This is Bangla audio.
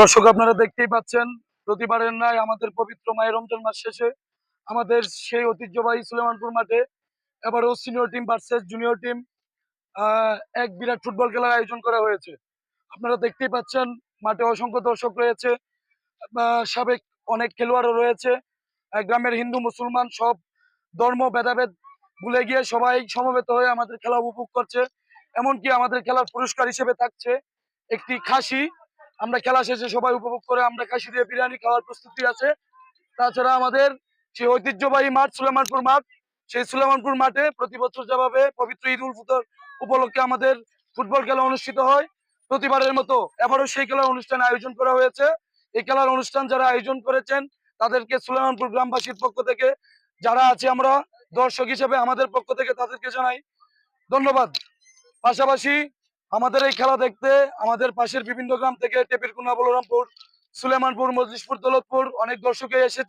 দর্শক, আপনারা দেখতেই পাচ্ছেন, প্রতিবারের ন্যায় আমাদের পবিত্র মায়ের রমজান মাস শেষে আমাদের সেই ঐতিহ্যবাহী সুলেমানপুর মাঠে এবারও senior team versus junior team এক বিরাট ফুটবল খেলার আয়োজন করা হয়েছে। আপনারা দেখতেই পাচ্ছেন, মাঠে অসংখ্য দর্শক রয়েছে সাবেক অনেক খেলোয়াড়ও রয়েছে। গ্রামের হিন্দু, মুসলমান সব ধর্ম, ভেদাভেদ ভুলে গিয়ে সবাই সমবেত হয়ে আমাদের খেলা উপভোগ করছে। এমনকি আমাদের খেলার পুরস্কার হিসেবে থাকছে একটি খাসি। আমরা খেলা শেষে সবাই উপভোগ করে আমরা কাশি দিয়ে বিরিয়ানি খাওয়ার প্রস্তুতি আছে। তাছাড়া আমাদের সেই ঐতিহ্যবাহী মাঠ, সুলেমানপুর মাঠ, সেই সুলেমানপুর মাঠে প্রতি বছর যেভাবে পবিত্র ঈদ উল ফিতর উপলক্ষে আমাদের ফুটবল খেলা অনুষ্ঠিত হয়, প্রতিবারের মতো এবারও সেই খেলার অনুষ্ঠান আয়োজন করা হয়েছে। এই খেলার অনুষ্ঠান যারা আয়োজন করেছেন, তাদেরকে সুলেমানপুর গ্রামবাসীর পক্ষ থেকে, যারা আছে আমরা, দর্শক হিসেবে আমাদের পক্ষ থেকে তাদেরকে জানাই ধন্যবাদ। পাশাপাশি আমাদের এই খেলা দেখতে আমাদের পাশের বিভিন্ন গ্রাম থেকে টেপিরকুনা বলরামপুর, সুলেমানপুর, মজলিশপুর, দৌলতপুর অনেক দর্শকে এসেছে।